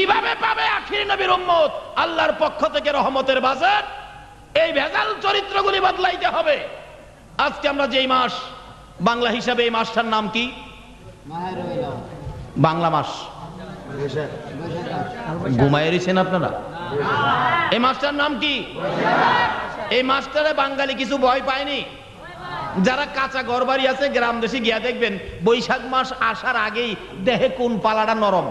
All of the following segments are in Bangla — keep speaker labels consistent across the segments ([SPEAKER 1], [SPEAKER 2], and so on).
[SPEAKER 1] কীভাবে পাবে আখির নবীর উম্মত? আল্লাহর পক্ষ থেকে রহমতের বাজার। এই ভেজাল চরিত্রগুলি বদলাইতে হবে। আজকে আমরা যেই মাস বাংলা হিসাবে এই মাসটার নাম কি? বাংলা মাস। ঘুমায় রয়েছেন আপনারা? এই মাসটার নাম কি? এই মাসটারে বাঙালি কিছু ভয় পায়নি? যারা কাঁচা ঘর বাড়ি আছে গ্রাম দেশে গিয়া দেখবেন বৈশাখ মাস আসার আগেই দেহে কোন পালাটা নরম।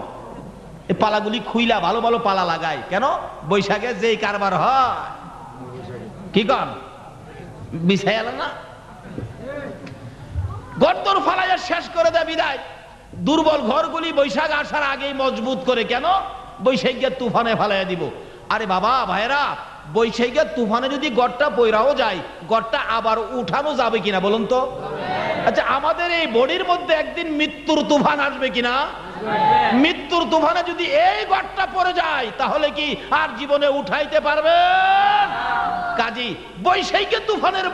[SPEAKER 1] এই পালাগুলি খুইলা, ভালো ভালো পালা লাগায়। কেন? বৈশাখে যেই কারবার হয়। কি কন? বিছাইয়াল না? গর্তর ফালাইয়া শেষ করে দেয় বিদায়। দুর্বল ঘরগুলি বৈশাখ আসার আগেই মজবুত করে কেন? বৈশাখের তুফানে ফালাইয়া দিব। আরে বাবা ভাইরা বৈশাখের তুফানে যদি গড়টা বইরাও যায়, গড়টা আবার উঠানো যাবে কিনা বলুন তো? আচ্ছা আমাদের এই বডির মধ্যে একদিন মৃত্যুর তুফান আসবে কিনা? মৃত্যুর তুফানে যদি এই গড়টা পড়ে যায়, তাহলে কি আর জীবনে উঠাইতে পারবেন কাজী তুফানের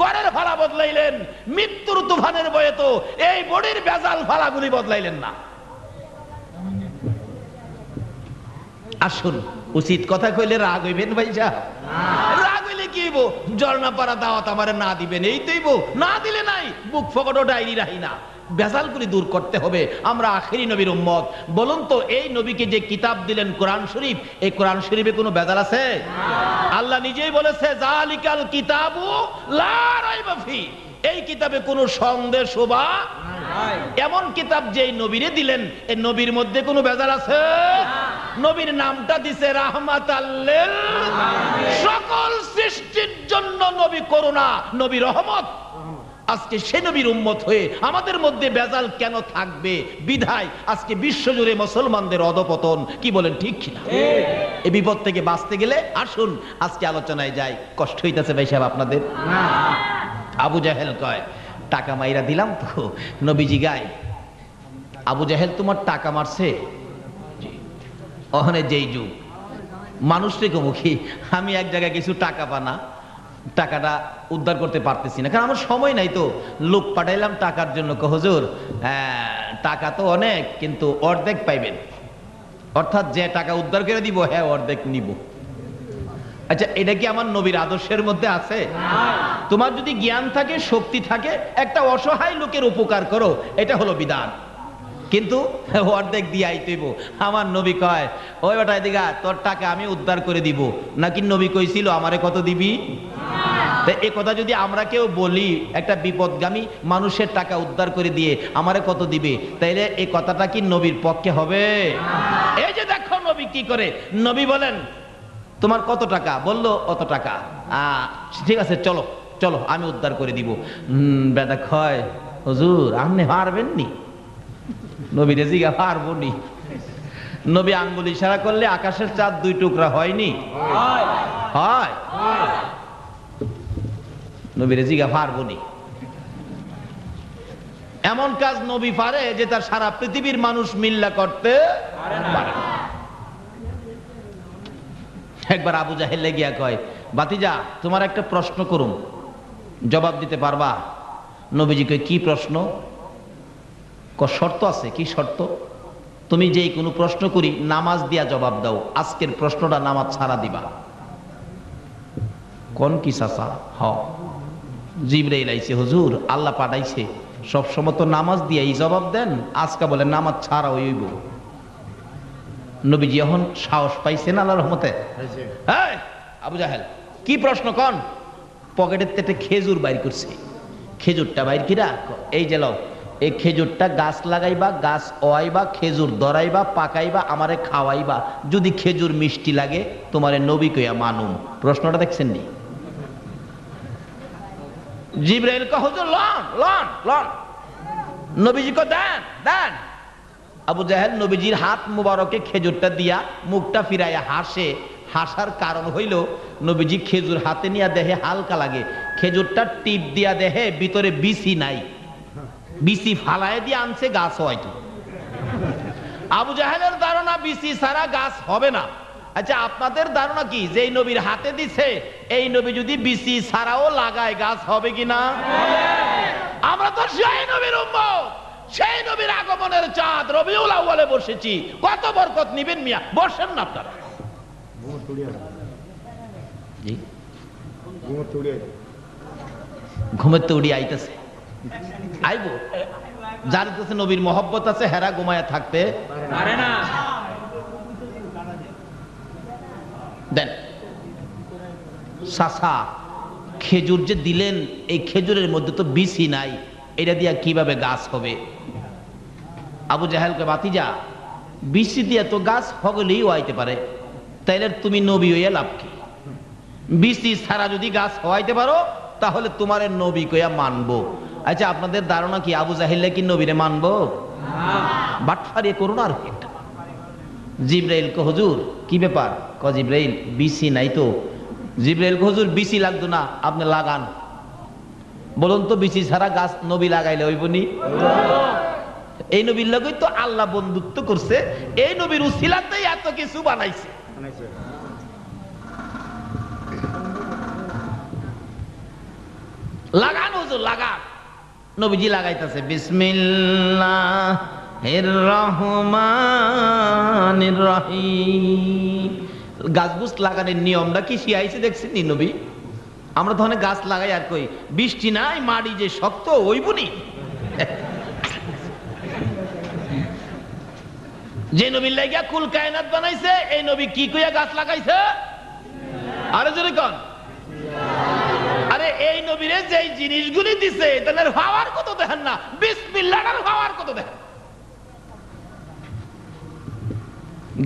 [SPEAKER 1] গড়ের ফালা বদলাইলেন। মৃত্যুর তুফানের তো এই বডির বেজাল ফালাগুলি বদলাইলেন না। আসুন, উচিত কথা কইলে রাগ হইবেন ভাই রাগ হইলে কি হইব? জর্না পাড়া দাওয়াত আমারে না দিবেন, এই তৈব না দিলে নাই, বুক ফকটো ডায়েরি রাহি না। বেজালগুলি দূর করতে হবে। আমরা আখেরি নবীর উম্মত। বলুন তো এই নবীকে যে কিতাব দিলেন কোরআন শরীফ এই কোরআন শরীফে কোনো বেজাল আছে? আল্লাহ নিজেই বলেছে জালিকাল কিতাবু লা রাইবা ফি। এই কিতাবে কোনো সন্দেহ বা এমন কিতাব যে নবীরে দিলেন এই নবীর মধ্যে কোনো বেজার আছে? নবীর নামটা দিছে রাহমাত সকল সৃষ্টির জন্য নবী করুণা নবী রহমত। আজকে সে নবীর উম্মত হয়ে আমাদের মধ্যে বেজাল কেন থাকবে? বিধায় আজকে বিশ্বজুড়ে মুসলমানদের অধপতন। কি বলেন ঠিক কিনা? এই বিপদ থেকে বাঁচতে গেলে আসুন আজকে আলোচনায় যাই। কষ্ট হইতাছে ভাই সাহেব আপনাদের? আবু জাহেল কয় টাকা মাইরা দিলাম তো নবীজি গায়। আবু জাহেল তোমার টাকা মারছে। ওখানে যেই যুগ। মানুষ মুখী আমি এক জায়গায় কিছু টাকা পানা। টাকাটা উদ্ধার করতে পারতেছি না। কারণ আমার সময় নাই তো। লোক পাঠাইলাম টাকার জন্য হুজুর হ্যাঁ, টাকা তো অনেক কিন্তু অর্ধেক পাইবেন। অর্থাৎ যে টাকা উদ্ধার করে দিব হ্যাঁ অর্ধেক নিব। আচ্ছা এটা কি আমার নবীর আদর্শের মধ্যে আছে? তোমার যদি জ্ঞান থাকে শক্তি থাকে একটা অসহায় লোকের উপকার করো এটা হলো বিধান। কিন্তু অর্ধেক দিয়ে আইতেইব আমার নবী কয় ওই বেটা আয়, তোর টাকা আমি উদ্ধার করে দিব। নাকি নবী কইছিল আমারে কত দিবি? এ কথা যদি আমরা কেউ বলি একটা বিপদগামী মানুষের টাকা উদ্ধার করে দিয়ে আমারে কত দিবে তাইলে এই কথাটা কি নবীর পক্ষে হবে? এই যে দেখো নবী কি করে। নবী বলেন তোমার কত টাকা? বলল অত টাকা। ঠিক আছে চলো চলো আমি উদ্ধার করে দিব। বেটা কয় হুজুর আপনি পারবেন নি নবী রেজিগা পারব নি নবী আঙ্গুল ইশারা করলে আকাশের চাঁদ দুই টুকরা হয়নি। হয়। নবী রেজিগা পারব নি এমন কাজ নবী পারে যে তার সারা পৃথিবীর মানুষ মিল্লা করতে পারে। একবার আবু জাহেল গিয়া কয় বাতিজা তোমার একটা প্রশ্ন করুন। জবাব দিতে পারবা? নবীজি কয় কি প্রশ্ন? শর্ত আছে? কি শর্ত? তুমি যেই কোনো প্রশ্ন করি নামাজ দিয়া জবাব দাও। আজকের প্রশ্নটা নামাজ ছাড়া দিবা। কোন কি চাচা? হ। জিবরাইল আইছে হুজুর আল্লাহ পাঠাইছে। সব সময় তো নামাজ দিয়াই জবাব দেন আজকে বলে নামাজ ছাড়া হইব। নবীজি এখন সাহস পাইছেন আল্লাহর রহমতে? এই, আবু জাহেল কি প্রশ্ন কন? পকেটের থেকে খেজুর বাইর করছে। খেজুরটা বাইর কিরা? এই যে লও। এই খেজুরটা গাছ লাগাইবা, গাছ ওয়াইবা খেজুর দরাইবা পাকাইবা, আমারে খাওয়াইবা। যদি খেজুর মিষ্টি লাগে, তোমারে নবী কইয়া মানুম। প্রশ্নটা দেখছেন নি? জিব্রাইল কহ লন লন লন। নবীজি কো দেন দেন। আবু জাহেল নবীজির হাত মুবারকে খেজুরটা দিয়া মুখটা ফিরাইয়া হাসে। হাসার কারণ হইল, নবীজি খেজুর হাতে নিয়া দেহে হালকা লাগে। খেজুরটা টিপ দিয়া দেহে ভিতরে বিসি নাই। বিসি ফালায় দিয়ে আনছে গাছ হয়তো। আবু জাহেলের ধারণা বিসি ছাড়া গাছ হবে না। আচ্ছা আপনাদের ধারণা কি? যে নবীর হাতে দিছে এই নবী যদি বিসি ছাড়াও লাগায় গাছ হবে কিনা আমরা তো সেই নবীর উম্মত। সেই নবীর আগমনের চাঁদ রবিউল আউয়ালে বসেছি। কত বরকত নিবেন মিয়া? বসেন না আপনারা। ঘুমের তো উড়ি আইতেছে। আইব। যার কাছে নবীর মহব্বত আছে, হেরা ঘুমায়া থাকতে
[SPEAKER 2] পারে না।
[SPEAKER 1] দেন সাসা খেজুর যে দিলেন, এই খেজুরের মধ্যে তো বিসি নাই। এটা দিয়া কীভাবে গাছ হবে? আবু জাহেলকে বাতিজা বিসি দিয়া তো গাছ হগলেই হওয়াইতে পারে। তাইলে তুমি নবী হইয়া লাভ কি? বিসি ছাড়া যদি গাছ হওয়াইতে পারো, তাহলে তোমার নবী কইয়া মানবো। আচ্ছা আপনাদের ধারণা কি? আবু জাহিল্লা কি নবীরে মানবো? বাটফারিয়ে করুন আর কি। জিব্রাইল কো হুজুর কি ব্যাপার? ক জিব্রাইল বিসি নাই তো? জিব্রাইল কো হুজুর বিসি লাগতো না আপনি লাগান। বলুন তো বিসি ছাড়া গাছ নবী লাগাইলে হইবনি এই নবীর লগেই তো আল্লাহ বন্ধুত্ব করছে এই নবীর উসিলাতেই এত কিছু বানাইছে। লাগান হুজুর লাগান। নবীজি লাগাইতেছে, বিসমিল্লাহ রহমানির রহিম। গাছ গুছ লাগানোর নিয়মটা কি শিয়াইছে দেখছেন নি নবী? আমরা তো গাছ লাগাই আর কই, বৃষ্টি নাই মাটি যে শক্ত ওইবনি যে নবীর লাগিয়া কুল কায়নাত বানাইছে, এই নবী কি কইয়া গাছ লাগাইছে? আরে জোরে কন। এই নবীরে যে জিনিসগুলি দিছে তাহলে হাওয়ার কত দেখেন না, বিসমিল্লাহর হাওয়ার কত দেখেন।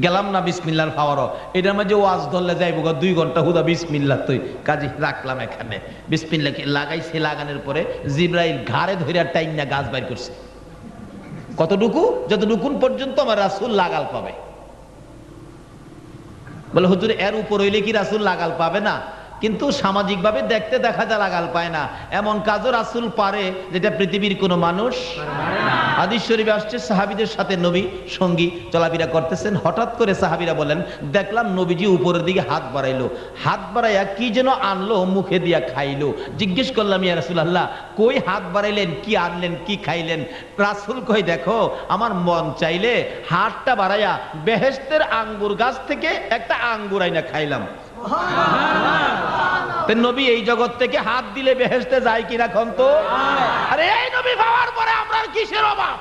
[SPEAKER 1] গেলাম না বিসমিল্লার খাওয়ারও এটার মাঝে ওয়াজ ধরলে যাইব দুই ঘণ্টা হুদা বিসমিল্লা তুই, কাজে রাখলাম এখানে। বিসমিল্লাকে লাগাইছে লাগানোর পরে জিব্রাইল ঘাড়ে ধরিয়া টাইম না গাছ বাইর করছে। কতটুকু? যতটুকুন পর্যন্ত আমার রাসুল লাগাল পাবে। বলে, হুজুর, এর উপর হইলে কি রাসুল লাগাল পাবে না? কিন্তু সামাজিকভাবে দেখতে দেখা যায় লাগাল পায় না। এমন কাজও রাসুল পারে যেটা পৃথিবীর কোনো মানুষ হাদিস শরীফে আসছে, সাহাবিদের সাথে নবী সঙ্গী চলাফেরা করতেছেন। হঠাৎ করে সাহাবিরা বলেন, দেখলাম নবীজি উপরের দিকে হাত বাড়াইলো। হাত বাড়াইয়া কি যেন আনলো, মুখে দিয়া খাইলো। জিজ্ঞেস করলাম, ইয়া রাসুল আল্লাহ কই হাত বাড়াইলেন, কি আনলেন, কি খাইলেন? রাসুল কই দেখো, আমার মন চাইলে হাতটা বাড়াইয়া বেহেস্তের আঙ্গুর গাছ থেকে একটা আঙ্গুর আইনা খাইলাম। নবী এই জগৎ থেকে হাত দিলে বেহেস্তে যায় কিনা খন তো? আরে এই নবী পাওয়ার পরে আমরা কিসের অভাব?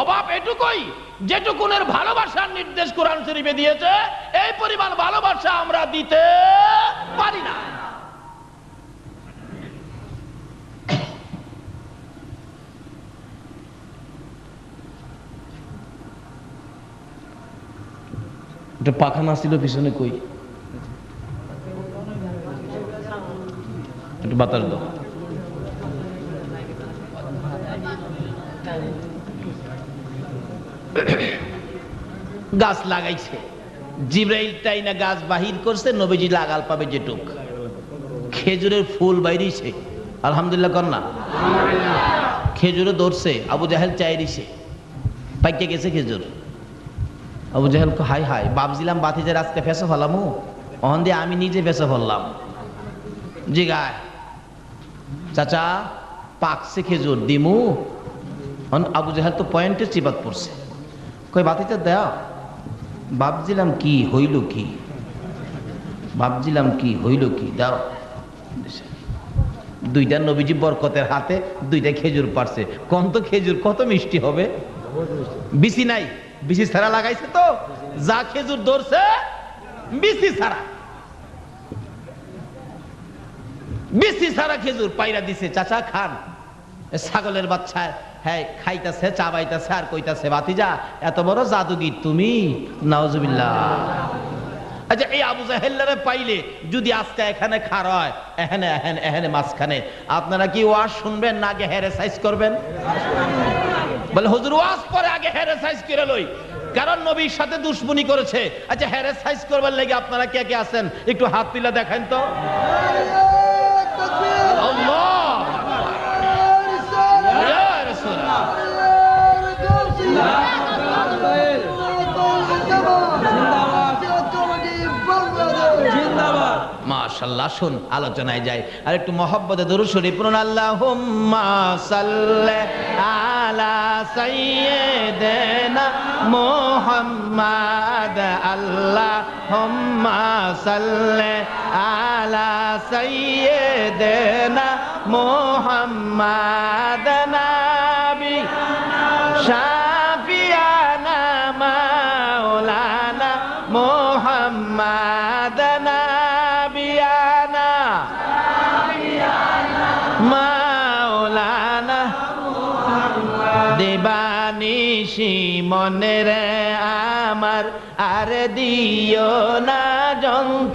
[SPEAKER 1] অভাব এটুকুই, যেটুকুনের ভালোবাসার নির্দেশ কোরআন শরীফে দিয়েছে, এই পরিমাণ ভালোবাসা আমরা দিতে পারি না। একটা পাখানা ছিল পিছনে কই? একটু বাতাস দাও। গাছ লাগাইছে। জিব্রাইল টাই না গাছ বাহির করছে, নবীজি লাগাল পাবে যেটুক। খেজুরের ফুল বাইরিছে। আলহামদুলিল্লাহ কর না। খেজুরে ধরছে, আবু জাহেল চাই দিছে। পাইকে গেছে খেজুর। আবু জাহেল হাই হাই বাবজিলাম বাতিজের আজকে ফেসে ফেলামু? অহন দিয়ে আমি নিজে ফেসে ফেললাম। জি গায় চাচা পাকছে খেজুর দিমু। আবু জাহেল তো পয়েন্টে চিবাত পড়ছে। কই বাতিটা দেয়া ভাবছিলাম কি হইল কি? ভাবছিলাম কি হইল কি? দাও। দুইটা নবীজি বরকতের হাতে দুইটা খেজুর পারছে কোন তো খেজুর, কত মিষ্টি হবে? বিসি নাই, বিসি ছাড়া লাগাইছে তো। যা খেজুর ধরছে, বিসি ছাড়া। বিসি সারা খেজুর পাইরা দিছে, চাচা, খান। ছাগলের বাচ্চা হ্যাঁ খাইতাছে চাবাইতাছে আর কইতাছে বাতিজা এত বড় জাদুগির তুমি? নাওজুবিল্লাহ আচ্ছা এই আবু জাহেল্লারে পাইলে যদি আজকে এখানে খার হয় এখানে এখানে এখানে মাঝখানে, আপনারা কি ওয়াজ শুনবেন না আগে হেরে সাইজ করবেন? বলে, হুজুর, ওয়াজ পরে আগে হেরে সাইজ করে লই। কারণ নবীর সাথে দুশ্মনী করেছে। আচ্ছা হেরে সাইজ করবার লেগে আপনারা কে কে আছেন? একটু হাত তুলে দেখেন তো আল্লাহ ইয়া রাসূলুল্লাহ
[SPEAKER 2] জিন্দাবাদ
[SPEAKER 1] মাশাল্লাহ আলোচনায় যাই। আর একটু মহব্বতে দরুদ শরীফ। পড়ুন, আল্লাহুম্মা সাল্লি আলা সাইয়্যিদিনা মুহাম্মাদ। আল্লাহুম্মা সাল্লি আলা সাইয়্যিদিনা মুহাম্মাদ নাবি। শাফিয়ানা মাওলানা মুহাম্মাদ নাবিয়ানা। মাওলানা দেবানিশি মনের আমার আর দিও না যন্ত্রণা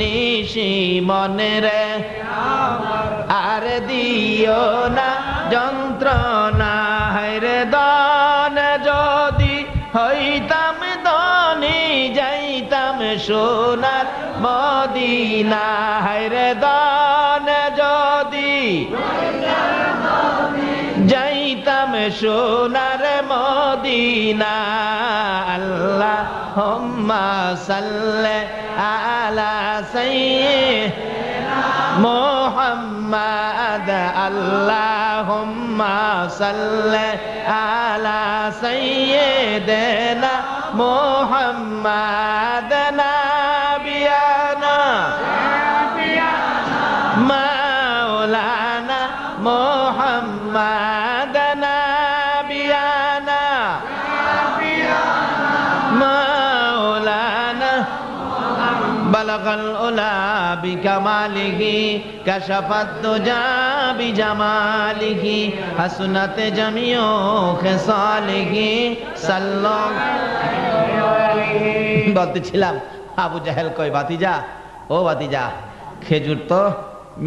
[SPEAKER 1] নিশি মনের আর দিও না যন্ত্রণা রে দন, যদি হইতাম দনি যাইতাম সোনার মদিনা রে দন, যদি যাইতাম সোনার মদিনা আল্লাহ হোম্মা সাল্লে আলা محمد اللهم صل على سيدنا محمد نبينا مولانا محمد نبينا مولانا. بلغ الأولى বিকামালিহি কাশাফাত বিজামালিহি হাসনাত জামিও খেসালিহি বলতে ছিলাম আবু জাহেল কয় বাতিজা ও বাতিজা খেজুর তো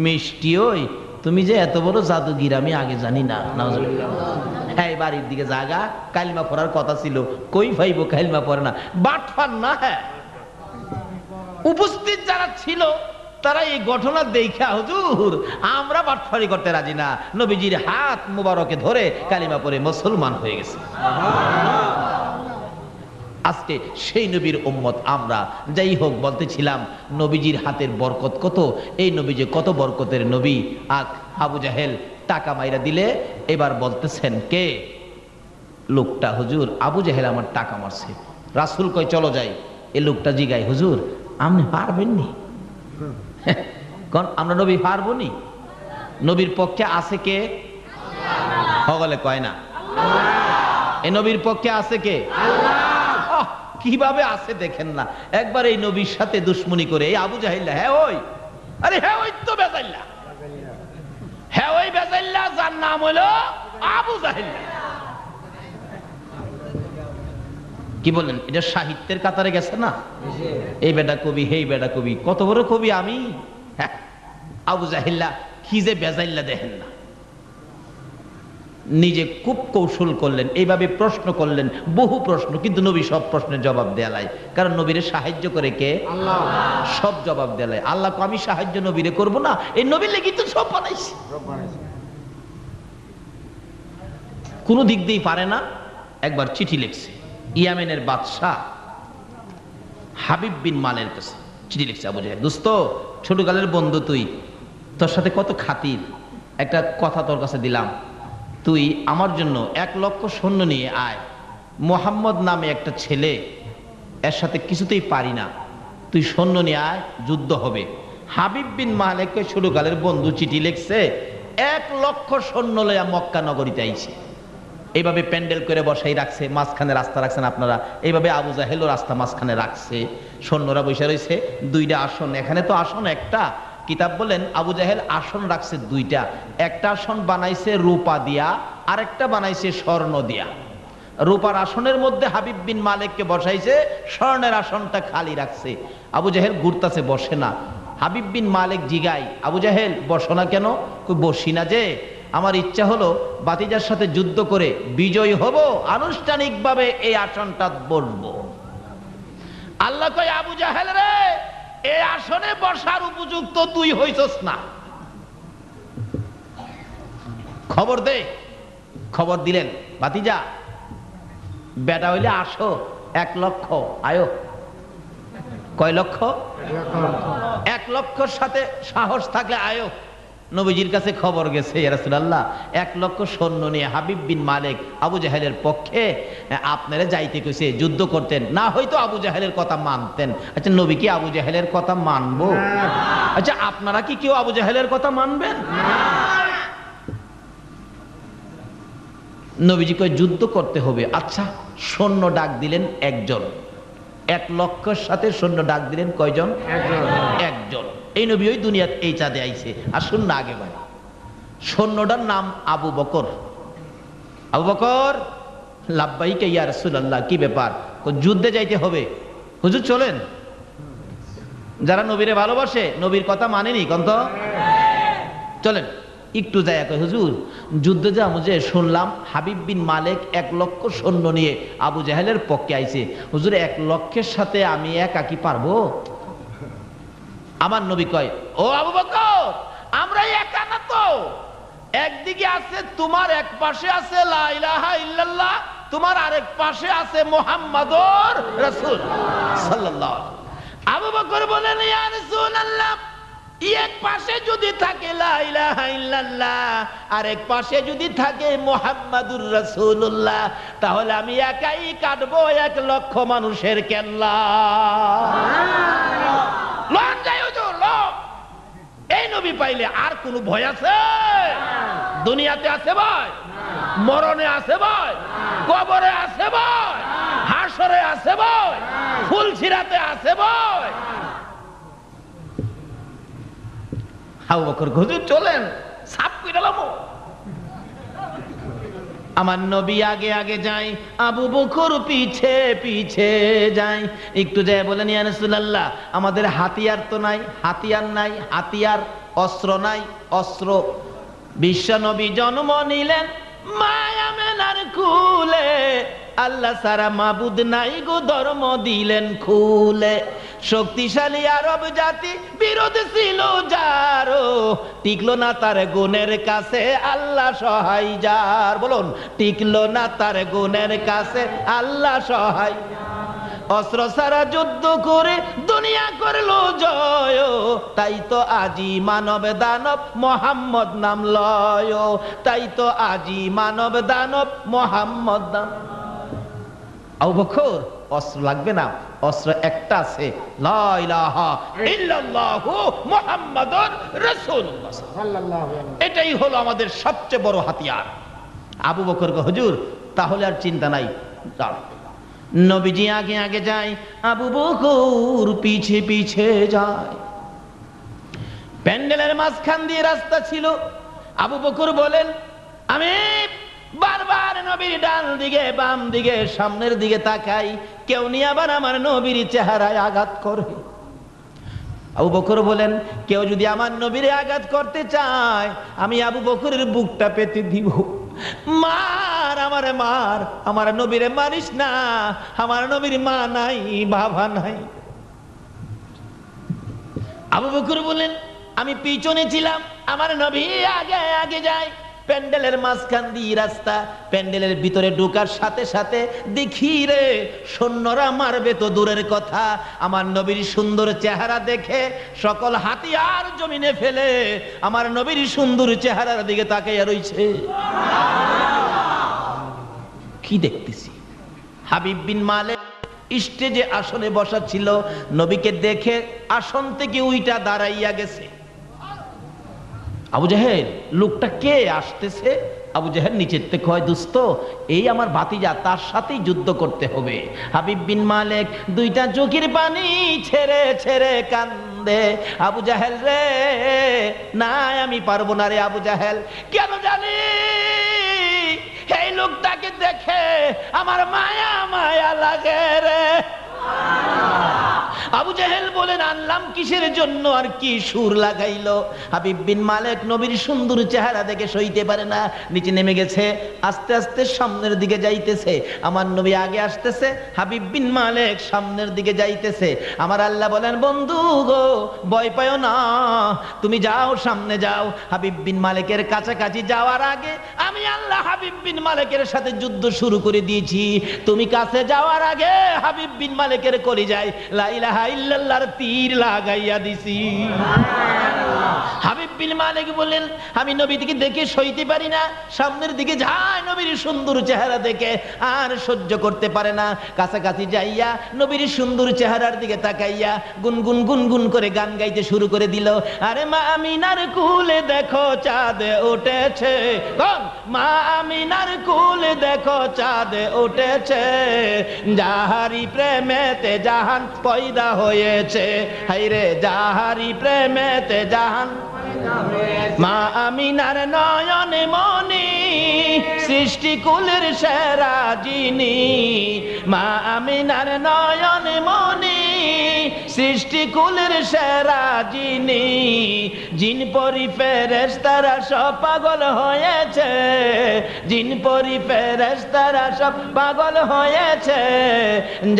[SPEAKER 1] মিষ্টি ওই, তুমি যে এত বড় জাদুগির আমি আগে জানি না হ্যাঁ বাড়ির দিকে জাগা, কালিমা পড়ার কথা ছিল, কই ভাইব কালিমা পড়ে না, বাটফার না হ্যাঁ। উপস্থিত যারা ছিল তারা এই ঘটনা দেখা হুজুর। আমরা বাটফারি করতে রাজি না। নবীজির হাত মুবারকে ধরে কালিমা পরে মুসলমান হয়ে গেছে। আজকে সেই নবীর উম্মত আমরা, যাই হোক বলতেছিলাম, নবীজির হাতের বরকত কত? এই নবী যে কত বরকতের নবী? আক আবু জাহেল টাকা মাইরা দিলে, এবার বলতেছেন কে? লোকটা, হুজুর, আবু জাহেল আমার টাকা মারছে। রাসুল কয়, চলো যাই। এই লোকটা জিগাই হুজুর, আপনি পারবেন কোন আমরা নবী পারব নি। নবীর পক্ষে আছে কে? হগলে কয় না। এ নবীর পক্ষে আছে কে? কীভাবে আছে দেখেন না। একবার এই নবীর সাথে দুশ্মনী করে, এই আবু জাহিল্লা হ্যাঁ ওই? আরে হ্যাঁ ওই তো বেজাইল্লা। হ্যাঁ ওই বেজাইল্লা, যার নাম হলো আবু জাহিল্লা। কি বলেন এটা সাহিত্যের কাতারে গেছে না? এই বেটা কবি হেই বেটা কবি কত বড় কবি আমি? হ্যাঁ, আবু জাহিল্লা কি যে বেজাইল্লা দেখেন না। নিজে খুব কৌশল করলেন এইভাবে প্রশ্ন করলেন বহু প্রশ্ন কিন্তু নবী সব প্রশ্নের জবাব দেয়ালাই কারণ নবীরে সাহায্য করে কে? সব জবাব দেয়ালাই আল্লাহ আমি সাহায্য নবীরে করব না। এই নবীর লেগে তো সব বানাইছি। কোনো দিক দিয়েই পারে না একবার চিঠি লিখছে। ইয়ামেনের বাদশাহ হাবিব বিন মালের কাছে চিঠি লিখছে আবু জাহেল, দোস্ত, ছোটকালের বন্ধু তুই, তোর সাথে কত খাতির, একটা কথা তোর কাছে দিলাম। তুই আমার জন্য এক লক্ষ সৈন্য নিয়ে আয়। মোহাম্মদ নামে একটা ছেলে, এর সাথে কিছুতেই পারি না। তুই সৈন্য নিয়ে আয়, যুদ্ধ হবে। হাবিব বিন মালেককে ছোটকালের বন্ধু চিঠি লিখছে, এক লক্ষ সৈন্য লয়া মক্কা নগরীতে আইছে। এইভাবে প্যান্ডেল করে বসাই রাখছে, মাঝখানে রাস্তা রাখছেন আপনারা। এইভাবে আবু জাহেলও রাস্তা মাঝখানে রাখছে। সৈন্যরা বসে রয়েছে, দুইটা আসন। এখানে তো আসন একটা। কিতাব বলেন, আবু জাহেল আসন রাখছে দুইটা। একটা আসন বানাইছে রূপা দিয়া, আরেকটা বানাইছে স্বর্ণ দিয়া। রূপার আসনের মধ্যে হাবিব বিন মালিককে বসাইছে, স্বর্ণের আসনটা খালি রাখছে। আবু জাহেল ঘুরতাছে, বসে না। হাবিব বিন মালিক জিগাই আবু জাহেল, বসো না কেন? বসি না যে আমার ইচ্ছা হলো বাতিজার সাথে যুদ্ধ করে বিজয় হব, আনুষ্ঠানিকভাবে এই আসনটা বসবো আল্লাহ কয়, আবু জাহেল রে এই আসনে বসার উপযুক্ত তুই হইছস না। খবর দে, খবর দিলেন। বাতিজা, বেটা হইলে আসো, এক লক্ষ, আয়ো। কয় লক্ষ। এক লক্ষর সাথে সাহস থাকলে আয়ো। নবীজির কাছে খবর গেছে রাসূলুল্লাহ এক লক্ষ সৈন্য নিয়ে হাবিব বিন মালিক আবু জাহেলের পক্ষে আপনারা যাইতে কইছে যুদ্ধ করতেন। না হয়তো আবু জাহেলের কথা মানতেন। আচ্ছা নবী কি আবু জাহেলের কথা মানবো? আচ্ছা আপনারা কি কেউ আবু জাহেলের কথা মানবেন? নবীজি কয় যুদ্ধ করতে হবে। আচ্ছা সৈন্য ডাক দিলেন একজন। এক লক্ষর সাথে সৈন্য ডাক দিলেন কয়জন? একজন। এই নবী ওই দুনিয়াত এই চাঁদে আইছে। আসুন না আগে ভাই। সৈন্যটার নাম আবু বকর। আবু বকর, লাব্বাইকে ইয়া রাসূলুল্লাহ, কি ব্যাপার? যুদ্ধে যাইতে হবে। হুজুর চলেন। যারা নবীরে ভালোবাসে, নবীর কথা মানেনি, কন্ত? চলেন, একটু যায় কই হুজুর, যুদ্ধে যাব যে শুনলাম, হাবিব বিন মালিক এক লক্ষ সৈন্য নিয়ে আবু জাহেলের পক্ষে আইছে। হুজুর, এক লক্ষের সাথে আমি একা কি পারব? আমার নবী কয় ও আবু বকর আমরা একা না তো? একদিকে আছে তোমার এক পাশে আছে লাইলাহা ইল্লাল্লাহ তোমার আরেক পাশে আছে মুহাম্মাদুর রাসূল সাল্লাল্লাহু আবু বকর বলেন ইয়া রাসূলুল্লাহ এক পাশে যদি থাকে লা ইলাহা ইল্লাল্লাহ আর এক পাশে যদি থাকে মুহাম্মাদুর রাসূলুল্লাহ তাহলে আমি একাই কাটবো এক লক্ষ মানুষের কেল্লা লন যাই হুজুর লন এই নবী পাইলে আর কোন ভয় আছে? দুনিয়াতে আছে ভাই মরণে আছে ভাই কবরে আছে ভাই হাসরে আছে ভাই ফুলছিরাতে আছে কইরালাম আমার নবী আগে আগে যাই, আবু বকর পিছে পিছে যাই। একটু যায় বলেন আমাদের হাতিয়ার তো নাই, হাতিয়ার নাই, হাতিয়ার অস্ত্র নাই, অস্ত্র। বিশ্ব নবী জন্ম নিলেন মায়া মেলার কুলে। আল্লাহ সারা মাবুদ নাই গো, ধর্ম দিলেন খুলে। শক্তিশালী আরব জাতি বিরোধ ছিল যারো। টিকলো না তার গুণের কাছে, আল্লাহ সহায় যার। বলুন, টিকলো না তার গুণের কাছে, আল্লাহ সহায় অস্ত্র সারা যুদ্ধ করে দুনিয়া করল জয়। তাই তো আজি মানব দানব মোহাম্মদ নাম লয়। তাই তো আজি মানব দানব মোহাম্মদ নাম। আবু বকর অস্ত্র লাগবে না। অস্ত্র একটা আছে। এটাই হলো আমাদের সবচেয়ে বড় হাতিয়ার। আবু বকর হুজুর তাহলে আর চিন্তা নাই। যাও। নবীজি আগে আগে যায়, আবু বকর পিছে পিছে যায়। প্যান্ডেলের মাঝখান দিয়ে রাস্তা ছিল। আবু বকর বলেন, আমি বারবার নবীর ডান দিকে, বাম দিকে, সামনের দিকে তাকাই, কেউ নিয়ে আবার আমার নবীর চেহারায় আঘাত করে। আবু বকর বলেন, কেউ যদি আমার নবীরে আঘাত করতে চায়, আমি আবু বকরের বুকটা পেতে দিব। মার, আমারে মার, আমার নবীরে মারিস না, আমার নবীর মা নাই, বাবা নাই। আবু বকুর বলেন আমি পিছনে ছিলাম, আমার নবী আগে আগে যায়। প্যান্ডেলের মাঝখান দিয়ে রাস্তা, প্যান্ডেলের ভিতরে ঢোকার সাথে সাথে দেখি রে, সৈন্যরা মারবে তো দূরের কথা। আমার নবীর সুন্দর চেহারা দেখে সকল হাতিয়ার জমিনে ফেলে। আমার নবীর সুন্দর চেহারার দিকে তাকাইয়া রইছে। কি দেখতেছি? হাবিব বিন মালিক স্টেজে আসনে বসা ছিল। নবীকে দেখে আসন থেকে উইটা দাঁড়াইয়া গেছে। আবু জাহেল, লোকটা কে? আসতেছে আবু জাহেল নিচের থেকে হয় দুস্ত, এই আমার ভাতিজা, তার সাথেই যুদ্ধ করতে হবে। হাবিব বিন মালিক দুইটা চোখের পানি ছেড়ে ছেড়ে কান্দে, আবু জাহেল রে না আমি পারব না রে আবু জাহেল। কেন জানি? এই লোকটাকে দেখে আমার মায়া মায়া লাগে রে। আবু জাহেল বলেন, আনলাম কিসের জন্য আর কি সুর লাগাইলো? হাবিব বিন মালিক নবীর সুন্দর চেহারা দেখে সইতে পারে না। নিচে নেমে গেছে, আস্তে আস্তে সামনের দিকে যাইতেছে। আমার নবী আগে আসতেছে, হাবিব বিন মালিক সামনের দিকে যাইতেছে। আমার আল্লাহ বলেন, বন্ধু গো, ভয় পায় না। তুমি যাও, সামনে যাও। হাবিব বিন মালিকের কাছাকাছি যাওয়ার আগে আমি আল্লাহ হাবিব বিন মালিকের সাথে যুদ্ধ শুরু করে দিয়েছি। তুমি কাছে যাওয়ার আগে হাবিব বিন মালিকের কলি যায় লাইলাহা ইল্লাল্লাহর তীর লাগাইয়া দিছি। হাবিব বিন মালিক বললেন, আমি নবীটিকে দেখে সইতে পারি না। সামনের দিকে যায় নবীর সুন্দর চেহারা দেখে, আর সহ্য করতে পারে না। কাছাকাছি যাইয়া নবীর সুন্দর চেহারার দিকে তাকাইয়া গুনগুন গুনগুন করে গান গাইতে শুরু করে দিল। আরে মা আমিনার কুলে দেখো, চাঁদ উঠেছে। মা আমিনার কুলে দেখো, চাঁদ উঠেছে। যাহারি প্রেমেতে জাহান পয়দা হয়েছে। হাইরে যাহারি প্রেমেতে জাহান মা আমিনার নয়নে মনি সৃষ্টি কুলের সেরা যিনি। মা আমিনার নয়নে মনি সৃষ্টি কুলের সেরা যিনি, জিন পরি ফেরেস তারা সব পাগল হয়েছে। জিন পরি ফেরেস তারা সব পাগল হয়েছে।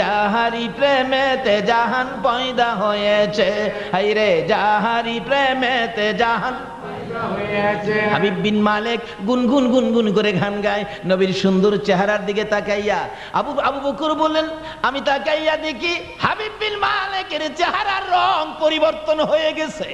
[SPEAKER 1] যাহারি প্রেমেতে জাহান পয়দা হয়েছে। হাইরে যাহারি প্রেমেতে জাহান হাবিব বিন মালিক গুনগুন গুনগুন করে গান গায় নবীর সুন্দর চেহারার দিকে তাকাইয়া আবু আবু বকর বললেন আমি তাকাইয়া দেখি হাবিব বিন মালিকের চেহারার রং পরিবর্তন হয়ে গেছে।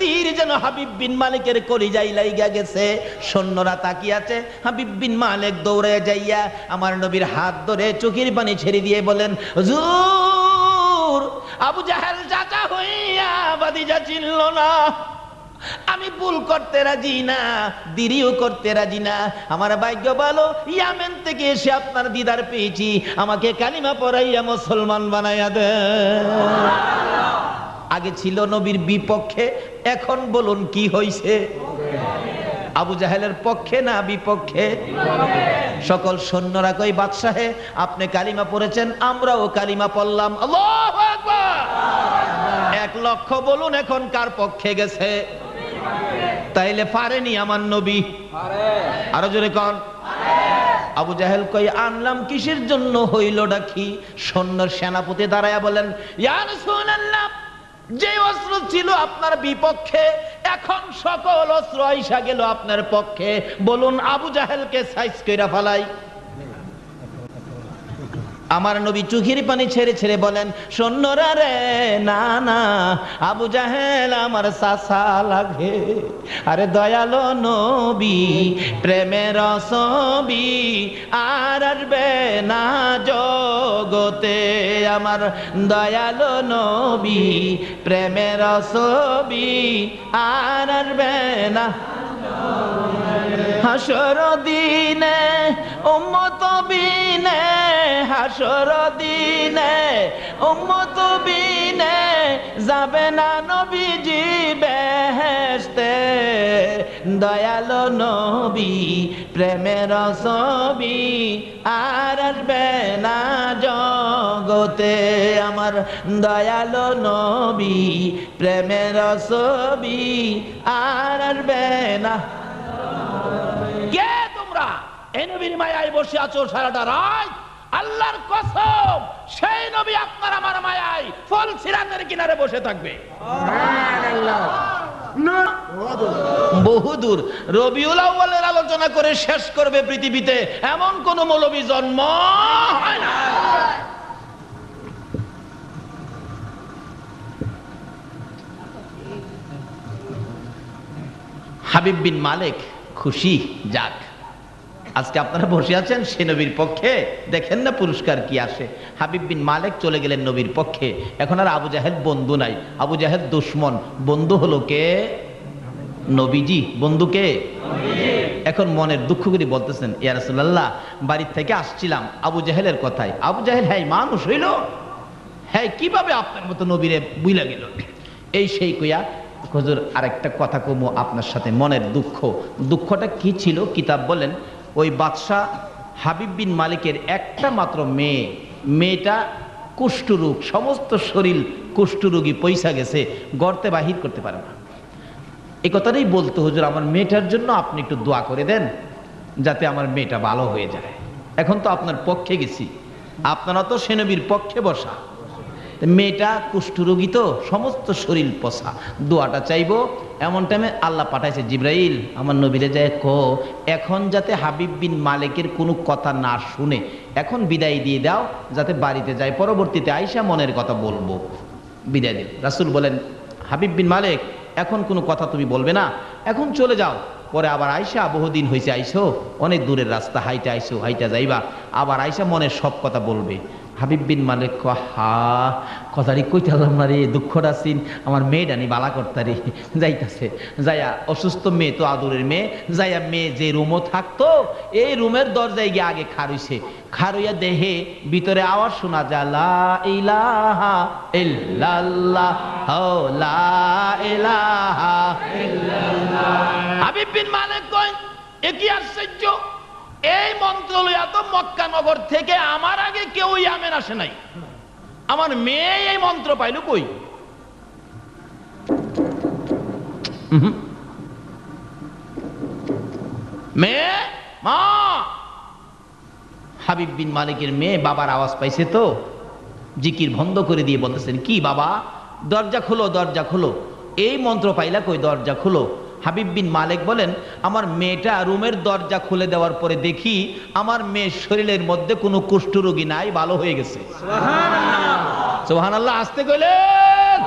[SPEAKER 1] তীর যেন হাবিব বিন মালিকের কলিজাই লাইগা গেছে। সৈন্যরা তাকিয়াছে হাবিব বিন মালিক দৌড়ে যাইয়া আমার নবীর হাত ধরে চোখের পানি ছেড়ে দিয়ে বলেন হুজুর আবু জাহেল হইয়া বাদিজা চিনল না। আমি ভুল করতে রাজি না, দেরিও করতে রাজি না। আমার ভাগ্য ভালো, ইয়ামেন থেকে এসে আপনার দিদার পেয়েছি। আমাকে কালিমা পড়াইয়া মুসলমান বানাইয়া দে। আগে ছিল নবীর বিপক্ষে, এখন বলুন কি হইছে? আবু জাহেলের পক্ষে না বিপক্ষে? সকল সৈন্যরা কই, বাদশাহে, আপনি কালিমা পড়েছেন, আমরাও কালিমা পড়লাম। এক লক্ষ বলুন এখন কার পক্ষে গেছে। তাইলে পারেনি আমার নবী। আরও জোরে কন। আবু জাহেল কই, আনলাম কিসের জন্য হইলটা ডাকি? সৈন্যর সেনাপতি দাঁড়ায়া বলেন, ইয়া রাসূলুল্লাহ যে অস্ত্র ছিল আপনার বিপক্ষে, এখন সকল অস্ত্র আইসা গেল আপনার পক্ষে। বলুন, আবু জাহেলকে সাইজ কইরা ফালাই। আমার নবী চোখের পানি ছেড়ে ছেড়ে বলেন, সৈন্যরা রে, না না, আবু জাহেল আমার সাসা লাগে। আরে দয়ালো নবী, প্রেমের ছবি আর আসবে না জগতে। আমার দয়ালো নবী, প্রেমের ছবি আর আসবে না। হাসর দিনে উম্মত হাসর দিনে। বিনে যাবে না নবীজি বেহেশতে। দয়ালো নবী, প্রেমের ছবি আর আসবে না জগতে। আমার দয়ালো নবী, প্রেমের ছবি আর আসবে না এই নবীর মায়ায় বসে আছো সারাটা রাত। আল্লাহর কসম সেই নবী আপনার আমার মায়ায় ফল সিরানের কিনারে বসে থাকবে। বহুদূর রবিউল আউ্বালের আলোচনা করে শেষ করবে পৃথিবীতে এমন কোন মৌলবী জন্ম হয় না। হাবিব বিন মালিক খুশি যাক। আজকে আপনারা বসে আছেন সে নবীর পক্ষে। দেখেন না পুরস্কার কি আসে। হাবিব বিন মালিক চলে গেলেন নবীর পক্ষে। এখন আর আবু জাহেদ বন্ধু নাই। আবু জাহেদ দুশ্মন। বন্ধু হলো কে? নবীজি। বন্ধুকে এখন মনের দুঃখ করে বলতেছেন ইয়ারসুল্লাহ বাড়ির থেকে আসছিলাম আবু জাহেলের কথায়। আবু জাহেল হ্যাঁ মানুষ হইল। হ্যাঁ কীভাবে আপনার মতো নবীরে বুইলা গেল? এই সেই কইয়া হুজুর আরেকটা কথা কমো আপনার সাথে মনের দুঃখ। দুঃখটা কি ছিল? কিতাব বলেন ওই বাদশাহ হাবিব বিন মালিকের একটা মাত্র মেয়ে, মেয়েটা কুষ্ঠরোগ, সমস্ত শরীর কুষ্ঠরোগী পয়সা গেছে, গর্তে বাহির করতে পারে না। এই কথাটাই বলতো, হুজুর, আমার মেয়েটার জন্য আপনি একটু দোয়া করে দেন, যাতে আমার মেয়েটা ভালো হয়ে যায়। এখন তো আপনার পক্ষে গেছি, আপনারা তো সেনবীর পক্ষে বসা। মেয়েটা কুষ্ঠরোগী তো, সমস্ত শরীর পচা। দোয়াটা চাইব এমন টাইমে আল্লাহ পাঠাইছে, জিব্রাইল, আমার নবীরে যায় কো, এখন যাতে হাবিব বিন মালিকের কোনো কথা না শুনে, এখন বিদায় দিয়ে দাও, যাতে বাড়িতে যায়, পরবর্তীতে আইসা মনের কথা বলব। বিদায় দিল। রাসূল বলেন, হাবিব বিন মালিক, এখন কোনো কথা তুমি বলবে না, এখন চলে যাও। পরে আবার আইসা বহুদিন হয়েছে আইসো, অনেক দূরের রাস্তা, হাইটা আইসো, হাইটা যাইবা। আবার আইসা মনের সব কথা বলবে। হাবিব বিন মালিক কয়, হা কথাটি কইতে পারলাম না রে দুঃখটা সিন আমার মেয়েটা নি বালা কর্তারি যাইতাছে যাইয়া অসুস্থ মেয়ে তো আদরের মেয়ে যাইয়া মেয়ে যে রুমও থাকতো এই রুমের দরজায় গিয়ে আগে খারইছে খারইয়া দেহে ভিতরে আওয়াজ শোনা যায় লা ইলাহা ইল্লাল্লাহ হো লা ইলাহা হাবিব বিন মালিক কয় এ কি আশ্চর্য এই মন্ত্র লইয়া তো মক্কা নগর থেকে আমার আগে কেউ ইয়ামেন আসে নাই। আমার মেয়ে এই মন্ত্র পাইল কই। মেয়ে, মা! হাবিব বিন মালিকের মেয়ে বাবার আওয়াজ পাইছে তো? জিকির বন্ধ করে দিয়ে বলতেছেন, কি বাবা? দরজা খোলো দরজা খোলো। এই মন্ত্র পাইলা কই? দরজা খোলো। হাবিব বিন মালিক বলেন আমার মেয়েটা রুমের দরজা খুলে দেওয়ার পরে দেখি আমার মেয়ের শরীরের মধ্যে কোনো কুষ্ঠরোগী নাই ভালো হয়ে গেছে। সোহান আল্লাহ আসতে গেলেন